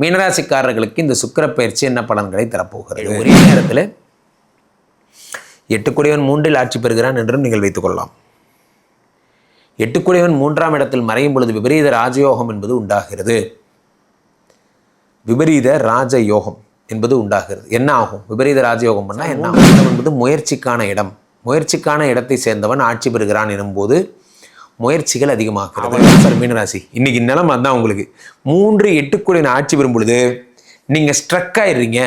மீனராசிக்காரர்களுக்கு இந்த சுக்கிர பயிற்சி என்ன பலன்களை தரப்போகிறது? ஒரே நேரத்தில் எட்டுக்குடையவன் மூன்றில் ஆட்சி பெறுகிறான் என்றும் நீங்கள் வைத்துக் கொள்ளலாம். எட்டுக்குடையவன் மூன்றாம் இடத்தில் மறையும் பொழுது விபரீத ராஜயோகம் என்பது உண்டாகிறது. விபரீத ராஜயோகம் என்பது உண்டாகிறது. என்ன ஆகும்? விபரீத ராஜயோகம் பண்ணால் என்ன ஆகும்? என்பது முயற்சிக்கான இடம். முயற்சிக்கான இடத்தை சேர்ந்தவன் ஆட்சி பெறுகிறான் எனும்போது முயற்சிகள் அதிகமாகிறது சார் மீனராசி. இன்னைக்கு நிலைமை தான் உங்களுக்கு. மூன்று எட்டுக்குடையன் ஆட்சி பெறும் பொழுது நீங்கள் ஸ்ட்ரக் ஆயிடுறீங்க.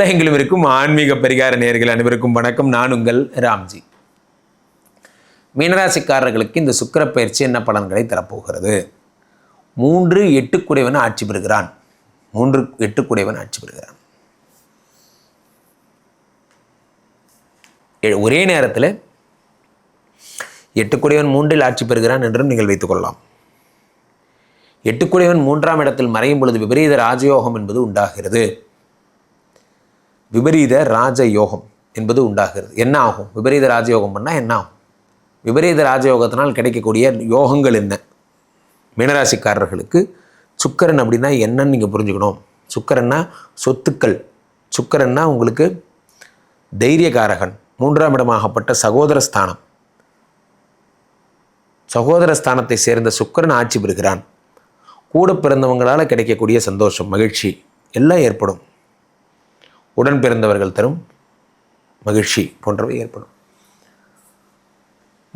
உலகெங்கிலும் இருக்கும் ஆன்மீக பரிகார நேர்கள் அனைவருக்கும் வணக்கம். நான் உங்கள் ராம்ஜி. மீனராசிக்காரர்களுக்கு இந்த சுக்கர பயிற்சி என்ன பலன்களை தரப்போகிறது? மூன்று எட்டுக்குடையவன் ஆட்சி பெறுகிறான். மூன்று எட்டுக்குடையவன் ஆட்சி பெறுகிறான். ஒரே நேரத்தில் எட்டுக்குடையவன் மூன்றில் ஆட்சி பெறுகிறான் என்றும் நீங்கள் வைத்துக் கொள்ளலாம். எட்டுக்குடையவன் மூன்றாம் இடத்தில் மறையும் பொழுது விபரீத ராஜயோகம் என்பது உண்டாகிறது. விபரீத ராஜயோகம் என்பது உண்டாகிறது. என்ன ஆகும்? விபரீத ராஜயோகம் பண்ணால் என்ன ஆகும்? விபரீத ராஜயோகத்தினால் கிடைக்கக்கூடிய யோகங்கள் என்ன? மீனராசிக்காரர்களுக்கு சுக்கரன் அப்படின்னா என்னன்னு நீங்கள் புரிஞ்சுக்கணும். சுக்கரன்னா சொத்துக்கள். சுக்கரன்னா உங்களுக்கு தைரியகாரகன் மூன்றாம் இடமாகப்பட்ட சகோதர ஸ்தானம். சகோதர ஸ்தானத்தை சேர்ந்த சுக்கிரன் ஆட்சி பெறுகிறான் கூட பிறந்தவங்களால் கிடைக்கக்கூடிய சந்தோஷம் மகிழ்ச்சி எல்லாம் ஏற்படும். உடன் பிறந்தவர்கள் தரும் மகிழ்ச்சி போன்றவை ஏற்படும்.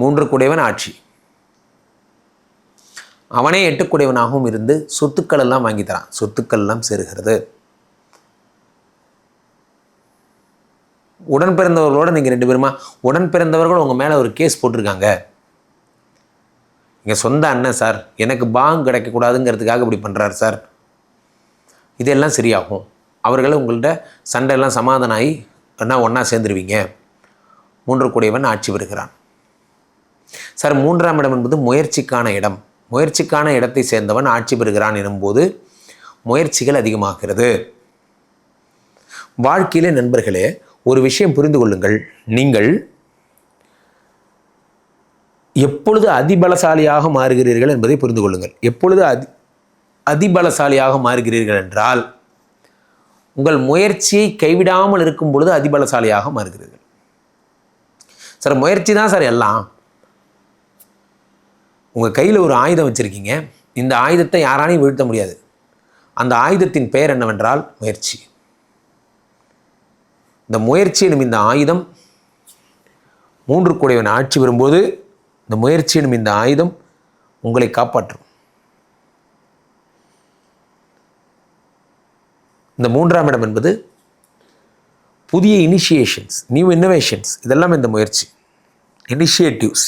மூன்று கூடையவன் ஆட்சி. அவனே எட்டுக்குடையவனாகவும் இருந்து சொத்துக்கள் எல்லாம் வாங்கி தரான். சொத்துக்கள் எல்லாம் சேருகிறது. உடன் பிறந்தவர்களோட நீங்கள் ரெண்டு பேருமா உடன் பிறந்தவர்கள் உங்கள் மேலே ஒரு கேஸ் போட்டிருக்காங்க. எங்கள் சொந்த அண்ணன் சார் எனக்கு பாங் கிடைக்கக்கூடாதுங்கிறதுக்காக இப்படி பண்ணுறாரு சார். இதெல்லாம் சரியாகும். அவர்களை உங்கள்கிட்ட சண்டையெல்லாம் சமாதானம் ஆகி என்ன ஒன்றா சேர்ந்துருவீங்க. மூன்று கூடியவன் ஆட்சி பெறுகிறான். சார் மூன்றாம் இடம் என்பது முயற்சிக்கான இடம். முயற்சிக்கான இடத்தை சேர்ந்தவன் ஆட்சி பெறுகிறான் எனும்போது முயற்சிகள் அதிகமாகிறது. வாழ்க்கையிலே நண்பர்களே ஒரு விஷயம் புரிந்து கொள்ளுங்கள். நீங்கள் எப்பொழுது அதிபலசாலியாக மாறுகிறீர்கள் என்பதை புரிந்து கொள்ளுங்கள். எப்பொழுது அதி அதிபலசாலியாக மாறுகிறீர்கள் என்றால் உங்கள் முயற்சியை கைவிடாமல் இருக்கும் பொழுது அதிபலசாலியாக மாறுகிறீர்கள். சார் முயற்சி தான் சார் எல்லாம். உங்கள் கையில் ஒரு ஆயுதம் வச்சுருக்கீங்க. இந்த ஆயுதத்தை யாராலையும் வீழ்த்த முடியாது. அந்த ஆயுதத்தின் பெயர் என்னவென்றால் முயற்சி. இந்த முயற்சி எனும் இந்த ஆயுதம் மூன்று கூடையவன் ஆட்சி வரும்போது இந்த முயற்சி எனும் இந்த ஆயுதம் உங்களை காப்பாற்றும். இந்த மூன்றாம் இடம் என்பது புதிய இனிஷியேஷன்ஸ் நியூ இன்னோவேஷன்ஸ் இதெல்லாம் இந்த முயற்சி. இனிஷியேட்டிவ்ஸ்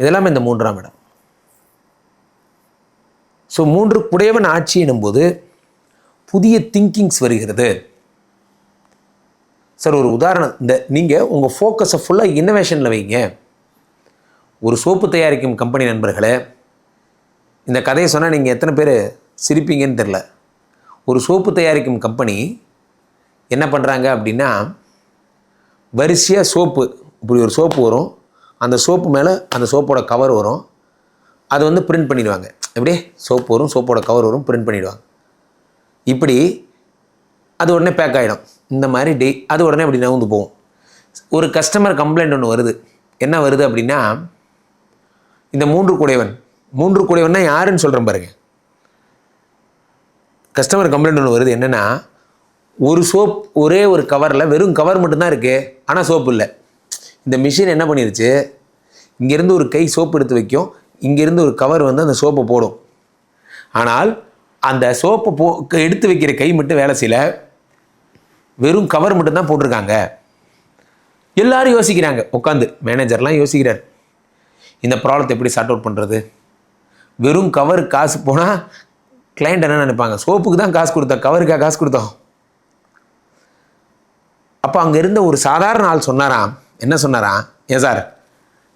இதெல்லாம் இந்த மூன்றாம் இடம். ஸோ மூன்று குடையவன் ஆட்சி எனும்போது புதிய திங்கிங்ஸ் வருகிறது. சார் ஒரு உதாரணம். இந்த நீங்கள் உங்கள் ஃபோக்கஸை ஃபுல்லாக இன்னோவேஷனில் வைங்க. ஒரு சோப்பு தயாரிக்கும் கம்பெனி நண்பர்களே இந்த கதையை சொன்னால் நீங்கள் எத்தனை பேர் சிரிப்பீங்கன்னு தெரில. ஒரு சோப்பு தயாரிக்கும் கம்பெனி என்ன பண்ணுறாங்க அப்படின்னா வரிசையாக சோப்பு இப்படி ஒரு சோப்பு வரும். அந்த சோப்பு மேலே அந்த சோப்போட கவர் வரும். அதை வந்து பிரிண்ட் பண்ணிடுவாங்க. எப்படியே சோப்பு வரும் சோப்போட கவர் வரும் பிரிண்ட் பண்ணிடுவாங்க. இப்படி அது உடனே பேக் ஆகிடும் இந்த மாதிரி டெய் அது உடனே அப்படி நவுந்து போகும். ஒரு கஸ்டமர் கம்ப்ளைண்ட் ஒன்று வருது. என்ன வருது அப்படின்னா இந்த மூன்று குடைவன் மூன்று குடைவன்னா யாருன்னு சொல்கிறேன் பாருங்கள் கஸ்டமர் கம்ப்ளைண்ட் ஒன்று வருது என்னென்னா ஒரு சோப் ஒரே ஒரு கவரில் வெறும் கவர் மட்டும்தான் இருக்குது ஆனால் சோப்பு இல்லை. இந்த மிஷின் என்ன பண்ணிருச்சு? இங்கேருந்து ஒரு கை சோப்பு எடுத்து வைக்கும் இங்கேருந்து ஒரு கவர் வந்து அந்த சோப்பை போடும். ஆனால் அந்த சோப்பை போ எடுத்து வைக்கிற கை மட்டும் வேலை செய்யல வெறும் கவர் மட்டும்தான் போட்டிருக்காங்க. எல்லாரும் யோசிக்கிறாங்க. உட்காந்து மேனேஜர்லாம் யோசிக்கிறார். இந்த ப்ராப்ளத்தை எப்படி சார்ட் அவுட் பண்ணுறது வெறும் கவர் காசு போனால் கிளைண்ட் என்ன நினைப்பாங்க? சோப்புக்கு தான் காசு கொடுத்தோம் கவருக்கா காசு கொடுத்தோம். அப்போ அங்கே இருந்த ஒரு சாதாரண ஆள் சொன்னாராம். என்ன சொன்னாராம்? ஏன் சார்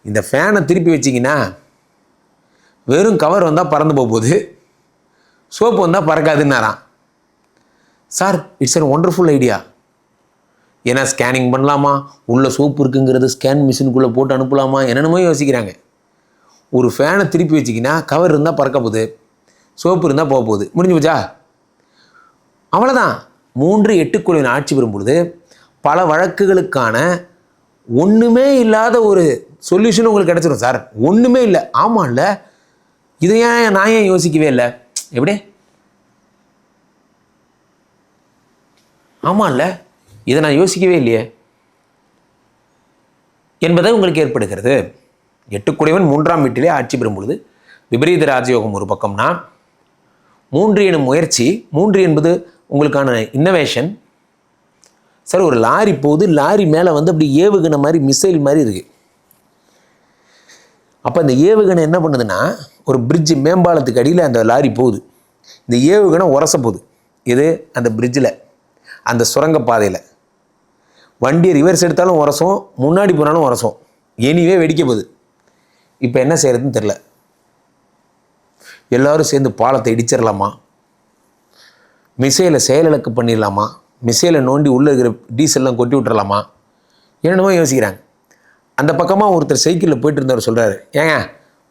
இந்த ஃபேனை திருப்பி வச்சிங்கன்னா வெறும் கவர் வந்தால் பறந்து போக போகுது சோப்பு வந்தால் பறக்காதுன்னாராம். Sir it's an wonderful idea ஏன்னா ஸ்கேனிங் பண்ணலாமா? உள்ள சோப்பு இருக்குங்கிறது ஸ்கேன் மிஷினுக்குள்ளே போட்டு அனுப்பலாமா? என்னென்னமோ யோசிக்கிறாங்க. ஒரு ஃபேனை திருப்பி வச்சிங்கன்னா கவர் இருந்தால் பறக்க போகுது. சோப்பு இருந்தால் போக போகுது. முடிஞ்சு போச்சா? அவ்வளோதான் மூன்று எட்டுக்குழுவின் ஆட்சி பெறும் பொழுது பல வழக்குகளுக்கான ஒன்றுமே இல்லாத ஒரு சொல்யூஷன் உங்களுக்கு கிடச்சிரும் சார். ஒன்றுமே இல்லை. ஆமாம் இல்லை இதை ஏன் நான் ஏன் யோசிக்கவே இல்லை? எப்படி? ஆமாம் இல்லை இதை நான் யோசிக்கவே இல்லையே. என்பதை உங்களுக்கு ஏற்படுகிறது. எட்டுக்குடையவன் மூன்றாம் வீட்டிலே ஆட்சி பெறும் பொழுது விபரீத ராஜயோகம் ஒரு பக்கம்னா மூன்று எனும் முயற்சி மூன்று என்பது உங்களுக்கான இன்னோவேஷன் சார் ஒரு லாரி போகுது லாரி மேலே வந்து அப்படி ஏவுகணை மாதிரி மிசைல் மாதிரி இருக்குது அப்போ அந்த ஏவுகணை என்ன பண்ணுதுன்னா ஒரு பிரிட்ஜு மேம்பாலத்துக்கு அடியில் அந்த லாரி போகுது. இந்த ஏவுகணை உரச போகுது. இது அந்த பிரிட்ஜில் அந்த சுரங்கப்பாதையில் வண்டியை ரிவர்ஸ் எடுத்தாலும் உரசும் முன்னாடி போனாலும் உரசும். எனிவே வெடிக்க போகுது. இப்போ என்ன செய்கிறதுன்னு தெரில எல்லோரும் சேர்ந்து பாலத்தை இடிச்சிடலாமா? மிசைலை செயலிழக்கு பண்ணிடலாமா? மிசைலை நோண்டி உள்ளே இருக்கிற டீசல்லாம் கொட்டி விட்டுறலாமா? என்னென்னமோ யோசிக்கிறாங்க. அந்த பக்கமாக ஒருத்தர் சைக்கிளில் போயிட்டு இருந்தவர் சொல்கிறாரு ஏங்க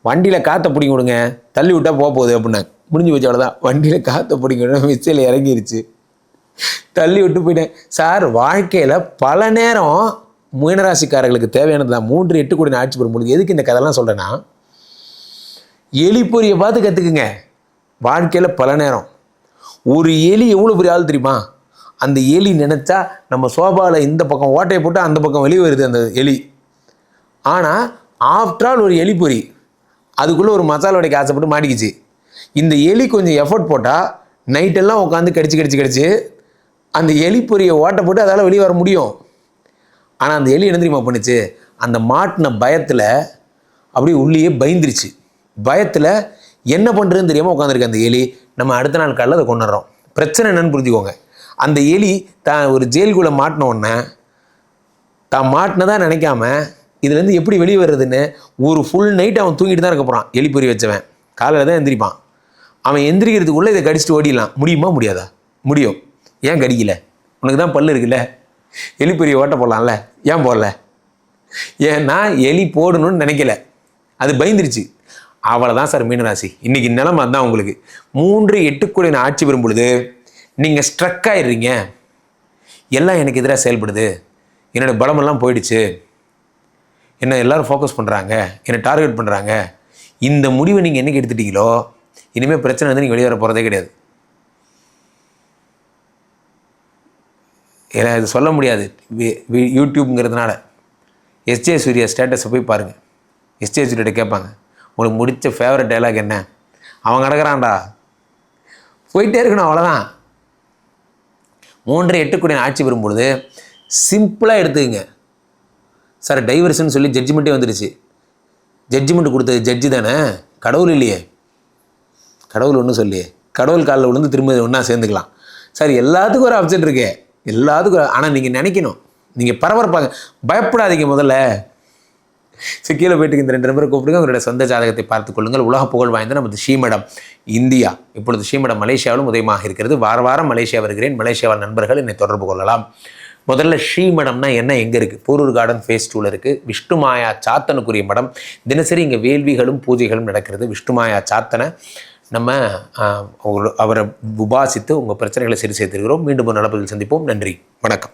வண்டியில் காற்றை பிடிங்கி விடுங்க தள்ளி விட்டால் போக போகுது அப்படின்னாங்க. முடிஞ்சு வச்சு அவ்வளோதான் வண்டியில் காற்றை பிடிங்க விடுங்க மிசைல் இறங்கிருச்சு. தள்ளி விட்டு போயிட்டேன். சார் வாழ்க்கையில் பல நேரம் மீனராசிக்காரர்களுக்கு தேவையானது தான் மூன்று எட்டு கோடி ஆட்சி பெறும்பொழுது எதுக்கு இந்த கதைலாம் சொல்கிறேன்னா எலி பார்த்து கற்றுக்குங்க வாழ்க்கையில் பல நேரம். ஒரு எலி எவ்வளோ பெரிய ஆள் தெரியுமா? அந்த எலி நினச்சா நம்ம சோபாவில் இந்த பக்கம் ஓட்டையை போட்டு அந்த பக்கம் வெளியே வருது அந்த எலி. ஆனால் ஆஃப்டர் ஆல் ஒரு எலி அதுக்குள்ளே ஒரு மசாலா வடைக்கு ஆசைப்பட்டு மாட்டிக்கிச்சு. இந்த எலி கொஞ்சம் எஃபர்ட் போட்டால் நைட்டெல்லாம் உட்காந்து கடிச்சு கடிச்சு கடிச்சு அந்த எலி பொரியை ஓட்டை போட்டு அதால் வெளியே வர முடியும். ஆனால் அந்த எலி என்ன தெரியுமா பண்ணுச்சு? அந்த மாட்டின பயத்தில் அப்படியே உள்ளேயே பயந்துருச்சு. பயத்தில் என்ன பண்ணுறதுன்னு தெரியாமல் உட்காந்துருக்கு அந்த எலி. நம்ம அடுத்த நாள் காலையில் அதை கொண்டுறோம் பிரச்சனை என்னன்னு புரிஞ்சுக்கோங்க. அந்த எலி தான் ஒரு ஜெயிலுக்குள்ளே மாட்டின உடனே தான் மாட்டினதா நினைக்காம இதுலேருந்து எப்படி வெளியே வர்றதுன்னு ஒரு ஃபுல் நைட் அவன் தூங்கிட்டு தான் இருக்க போகிறான் எலி பொறி வச்சவன். காலையில் தான் எந்திரிப்பான். அவன் எந்திரிக்கிறதுக்குள்ளே இதை கடிச்சிட்டு ஓடிடலாம். முடியுமா முடியாதா? முடியும். ஏன் கடிக்கல? உனக்கு தான் பல்லு இருக்குல்ல. எலி பொறியை ஓட்ட போடலாம்ல. ஏன் போடல? ஏன்னா எலி போடணும்னு நினைக்கல. அது பயந்துருச்சு. அவ்வளோதான் சார் மீனராசி. இன்றைக்கி நிலம தான் உங்களுக்கு. மூன்று எட்டுக்குடைய ஆட்சி பெறும் பொழுது நீங்கள் ஸ்ட்ரக் ஆயிடுறீங்க. எல்லாம் எனக்கு எதிராக செயல்படுது. என்னோடய பலமெல்லாம் போயிடுச்சு. என்ன எல்லோரும் ஃபோக்கஸ் பண்ணுறாங்க என்னை டார்கெட் பண்ணுறாங்க இந்த முடிவை நீங்கள் என்னைக்கு எடுத்துட்டீங்களோ இனிமேல் பிரச்சனை வந்து நீங்கள் வெளியே வர போகிறதே கிடையாது. ஏன்னா இது சொல்ல முடியாது. யூடியூப்ங்கிறதுனால. எஸ்ஜே சூர்யா ஸ்டேட்டஸை போய் பாருங்கள் எஸ்ஜே சூர்யாட்ட கேட்பாங்க. உங்களுக்கு முடித்த ஃபேவரட் டைலாக் என்ன? அவன் கிடக்கிறான்டா. போயிட்டே இருக்கணும் அவ்வளோதான் மூன்று கோடி ஆட்சி பெறும் பொழுது சிம்பிளாக எடுத்துக்கங்க. சார் டைவர்ஷன் சொல்லி ஜட்ஜ்மெண்ட்டே வந்துடுச்சு. ஜட்ஜ்மெண்ட் கொடுத்தது ஜட்ஜி தானே? கடவுள் இல்லையே. கடவுள் ஒன்றும் சொல்லியே கடவுள் காலில் விழுந்து திரும்ப ஒன்றா சேர்ந்துக்கலாம். சார் எல்லாத்துக்கும் ஒரு ஆப்ஷன் இருக்கே. எல்லாத்துக்கும் ஆனால் நீங்கள் நினைக்கணும். நீங்கள் பரபரப்பாங்க. பயப்படாதீங்க முதல்ல. சரி கீழே போயிட்டு இந்த ரெண்டு நம்பரை கூப்பிடுங்க. உங்களுடைய சொந்த ஜாதகத்தை பார்த்துக் கொள்ளுங்கள். உலக புகழ் வாய்ந்த நமது ஸ்ரீமடம் இந்தியா. இப்பொழுது ஸ்ரீமடம் மலேசியாவிலும் உதயமாக இருக்கிறது. வார வாரம் மலேசியா வருகிறேன். மலேசியாவில் நண்பர்கள் என்னை தொடர்பு கொள்ளலாம். முதல்ல ஸ்ரீமடம்னா என்ன? எங்கே இருக்குது போரூர் கார்டன் ஃபேஸ் டூவில் இருக்குது விஷ்ணுமாயா சாத்தனுக்குரிய மடம். தினசரி இங்கே வேள்விகளும் பூஜைகளும் நடக்கிறது. விஷ்ணுமாயா சாத்தனை நம்ம அவரை உபாசித்து உங்கள் பிரச்சனைகளை சரி செய்திருக்கிறோம். மீண்டும் ஒரு நடப்பதில் சந்திப்போம். நன்றி. வணக்கம்.